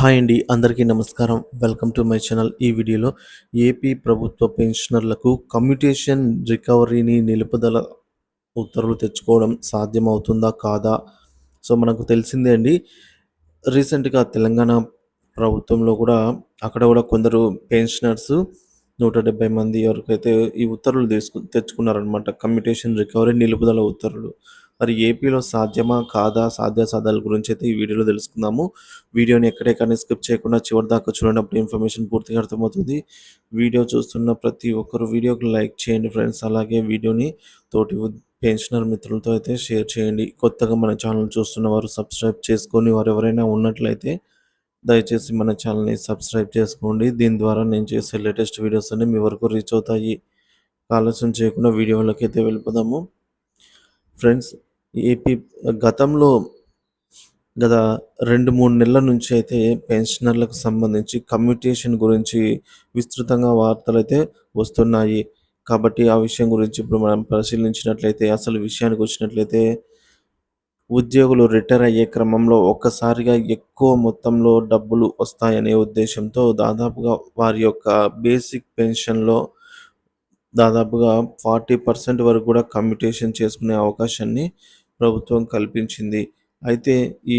Hi అండి అందరికీ నమస్కారం. Welcome to my channel. ఈ వీడియోలో ఏపీ ప్రభుత్వ పెన్షనర్లకు కమ్యూటేషన్ రికవరీని నిలుపుదల ఉత్తర్వులు తెచ్చుకోవడం సాధ్యమవుతుందా కాదా? సో మనకు తెలిసిందే అండి రీసెంట్గా తెలంగాణ ప్రభుత్వంలో కూడా అక్కడ కూడా కొందరు పెన్షనర్స్ నూట డెబ్బై మంది వరకు అయితే ఈ ఉత్తర్వులు తీసుకు తెచ్చుకున్నారనమాట కమ్యూటేషన్ రికవరీ నిలుపుదల ఉత్తర్వులు. మరి ఏపీలో సాధ్యమా కాదా సాధ్యాసాధ్యాల గురించి అయితే ఈ వీడియోలో తెలుసుకుందాము. వీడియోని ఎక్కడెక్కడ స్కిప్ చేయకుండా చివరి దాకా చూడనప్పుడు ఇన్ఫర్మేషన్ పూర్తిగా అర్థమవుతుంది. వీడియో చూస్తున్న ప్రతి ఒక్కరు వీడియోకి లైక్ చేయండి ఫ్రెండ్స్. అలాగే వీడియోని తోటి పెన్షనర్ మిత్రులతో అయితే షేర్ చేయండి. కొత్తగా మన ఛానల్ చూస్తున్న వారు సబ్స్క్రైబ్ చేసుకొని వారు ఎవరైనా ఉన్నట్లయితే దయచేసి మన ఛానల్ని సబ్స్క్రైబ్ చేసుకోండి. దీని ద్వారా నేను చేసే లేటెస్ట్ వీడియోస్ అన్ని మీ వరకు రీచ్ అవుతాయి. ఆలోచన చేయకుండా వీడియోలోకి అయితే వెళ్ళిపోదాము. ఫ్రెండ్స్ ఏపీ గతంలో గత రెండు మూడు నెలల నుంచి అయితే పెన్షనర్లకు సంబంధించి కమ్యూటేషన్ గురించి విస్తృతంగా వార్తలు అయితే వస్తున్నాయి. కాబట్టి ఆ విషయం గురించి ఇప్పుడు మనం పరిశీలించినట్లయితే అసలు విషయానికి వచ్చినట్లయితే ఉద్యోగులు రిటైర్ అయ్యే క్రమంలో ఒక్కసారిగా ఎక్కువ మొత్తంలో డబ్బులు వస్తాయనే ఉద్దేశంతో దాదాపుగా వారి యొక్క బేసిక్ పెన్షన్లో దాదాపుగా ఫార్టీ పర్సెంట్ వరకు కూడా కమ్యూటేషన్ చేసుకునే అవకాశాన్ని ప్రభుత్వం కల్పించింది. అయితే ఈ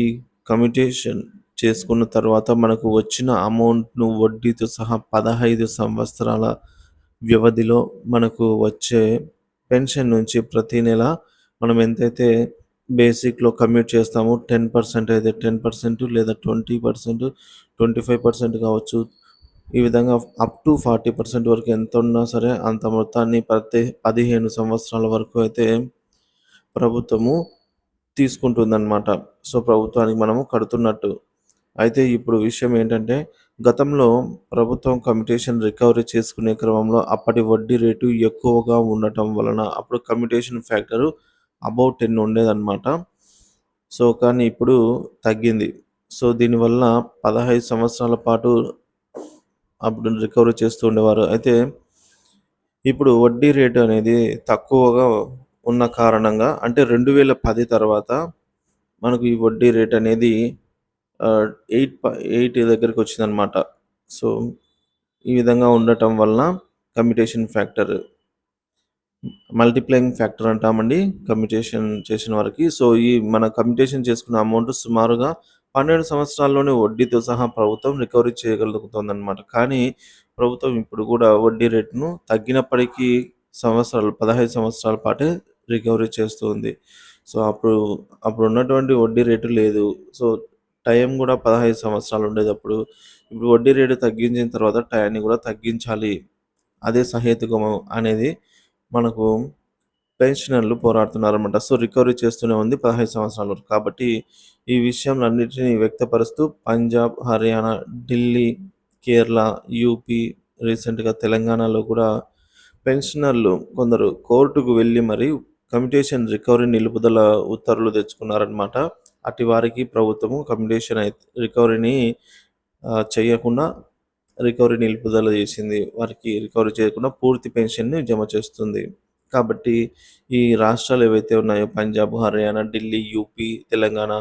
కమ్యూటేషన్ చేసుకున్న తర్వాత మనకు వచ్చిన అమౌంట్ను వడ్డీతో సహా పదహైదు సంవత్సరాల వ్యవధిలో మనకు వచ్చే పెన్షన్ నుంచి ప్రతి నెల మనం ఎంతైతే బేసిక్లో కమ్యూట్ చేస్తామో టెన్ పర్సెంట్ అయితే టెన్ పర్సెంట్ లేదా twenty percent twenty five percent కావచ్చు. ఈ విధంగా అప్ టు ఫార్టీ పర్సెంట్ వరకు ఎంత ఉన్నా సరే అంత మొత్తాన్ని ప్రతి పదిహేను సంవత్సరాల వరకు అయితే ప్రభుత్వము తీసుకుంటుందన్నమాట. సో ప్రభుత్వానికి మనము కడుతున్నట్టు. అయితే ఇప్పుడు విషయం ఏంటంటే గతంలో ప్రభుత్వం కమిటేషన్ రికవరీ చేసుకునే క్రమంలో అప్పటి వడ్డీ రేటు ఎక్కువగా ఉండటం వలన అప్పుడు కమిటేషన్ ఫ్యాక్టరు అబౌట్ టెన్ ఉండేదన్నమాట. సో కానీ ఇప్పుడు తగ్గింది. సో దీనివల్ల పదహైదు సంవత్సరాల పాటు అప్పుడు రికవరీ చేస్తూ ఉండేవారు. అయితే ఇప్పుడు వడ్డీ రేటు అనేది తక్కువగా ఉన్న కారణంగా అంటే రెండు వేల పది తర్వాత మనకు ఈ వడ్డీ రేట్ అనేది ఎయిట్ ఎయిట్ దగ్గరికి వచ్చిందనమాట సో ఈ విధంగా ఉండటం వలన కమ్యూటేషన్ ఫ్యాక్టర్ మల్టిప్లయింగ్ ఫ్యాక్టర్ అంటామండి కమ్యూటేషన్ చేసిన వారికి. సో ఈ మన కమ్యూటేషన్ చేసుకున్న అమౌంట్ సుమారుగా పన్నెండు సంవత్సరాల్లోనే వడ్డీతో సహా ప్రభుత్వం రికవరీ చేయగలుగుతుందన్నమాట. కానీ ప్రభుత్వం ఇప్పుడు కూడా వడ్డీ రేటును తగ్గినప్పటికీ సంవత్సరాలు పదహైదు సంవత్సరాల పాటే రికవరీ చేస్తుంది. సో అప్పుడు అప్పుడు ఉన్నటువంటి వడ్డీ రేటు లేదు. సో టైం కూడా పదహైదు సంవత్సరాలు ఉండేది అప్పుడు ఇప్పుడు వడ్డీ రేటు తగ్గించిన తర్వాత టైంని కూడా తగ్గించాలి. అదే సహేతుకము అనేది మనకు పెన్షనర్లు పోరాడుతున్నారన్నమాట. సో రికవరీ చేస్తూనే ఉంది పదహైదు సంవత్సరాల వరకు. కాబట్టి ఈ విషయంలన్నింటినీ వ్యక్తపరుస్తూ పంజాబ్ హర్యానా ఢిల్లీ కేరళ యూపీ రీసెంట్గా తెలంగాణలో కూడా పెన్షనర్లు కొందరు కోర్టుకు వెళ్ళి మరి కమ్యూటేషన్ రికవరీ నిలుపుదల ఉత్తర్వులు తెచ్చుకున్నారనమాట అటు వారికి ప్రభుత్వము కమ్యూటేషన్ రికవరీని చేయకుండా రికవరీ నిలుపుదల చేసింది. వారికి రికవరీ చేయకుండా పూర్తి పెన్షన్ని జమ చేస్తుంది. కాబట్టి ఈ రాష్ట్రాలు ఏవైతే ఉన్నాయో పంజాబ్ హర్యానా ఢిల్లీ యూపీ తెలంగాణ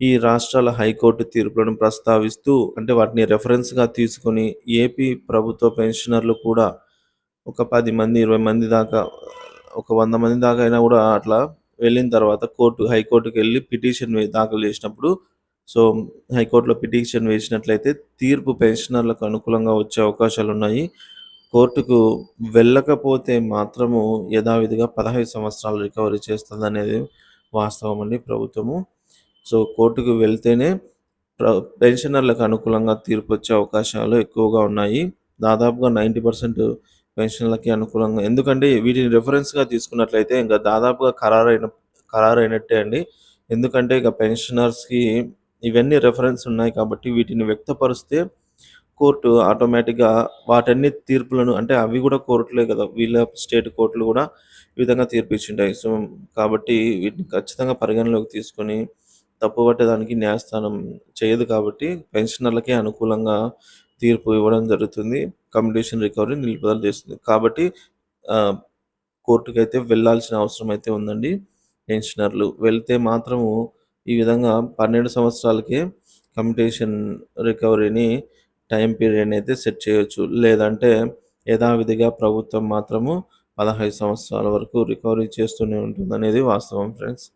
ఈ రాష్ట్రాల హైకోర్టు తీర్పులను ప్రస్తావిస్తూ అంటే వాటిని రెఫరెన్స్గా తీసుకొని ఏపీ ప్రభుత్వ పెన్షనర్లు కూడా ఒక పది మంది ఇరవై మంది దాకా ఒక వంద మంది దాకా అయినా కూడా అట్లా వెళ్ళిన తర్వాత కోర్టు హైకోర్టుకి వెళ్ళి పిటిషన్ దాఖలు చేసినప్పుడు సో హైకోర్టులో పిటిషన్ వేసినట్లయితే తీర్పు పెన్షనర్లకు అనుకూలంగా వచ్చే అవకాశాలు ఉన్నాయి. కోర్టుకు వెళ్ళకపోతే మాత్రము యథావిధిగా పదహైదు సంవత్సరాలు రికవరీ చేస్తుంది అనేది వాస్తవం అండి ప్రభుత్వము. సో కోర్టుకు వెళ్తేనే పెన్షనర్లకు అనుకూలంగా తీర్పు వచ్చే అవకాశాలు ఎక్కువగా ఉన్నాయి. దాదాపుగా నైంటీ పర్సెంట్ పెన్షన్లకి అనుకూలంగా ఎందుకంటే వీటిని రెఫరెన్స్గా తీసుకున్నట్లయితే ఇంకా దాదాపుగా ఖరారైన ఖరారైనట్టే అండి. ఎందుకంటే ఇక పెన్షనర్స్కి ఇవన్నీ రెఫరెన్స్ ఉన్నాయి కాబట్టి వీటిని వ్యక్తపరిస్తే కోర్టు ఆటోమేటిక్గా వాటన్ని తీర్పులను అంటే అవి కూడా కోర్టులే కదా వీళ్ళ స్టేట్ కోర్టులు కూడా ఈ విధంగా తీర్పు ఇచ్చింటాయి సో కాబట్టి వీటిని ఖచ్చితంగా పరిగణలోకి తీసుకొని తప్పు పట్టే దానికి న్యాయస్థానం చేయదు కాబట్టి పెన్షనర్లకే అనుకూలంగా తీర్పు ఇవ్వడం జరుగుతుంది. కమ్యూనికేషన్ రికవరీ నిలుపుదల చేస్తుంది కాబట్టి కోర్టుకి అయితే వెళ్ళాల్సిన అవసరం అయితే ఉందండి పెన్షనర్లు వెళ్తే మాత్రము ఈ విధంగా పన్నెండు సంవత్సరాలకే కమ్యూనికేషన్ రికవరీని టైం పీరియడ్‌ని అయితే సెట్ చేయొచ్చు. లేదంటే యథావిధిగా ప్రభుత్వం మాత్రము 15 సంవత్సరాల వరకు రికవరీ చేస్తూనే ఉంటుంది అనేది వాస్తవం ఫ్రెండ్స్.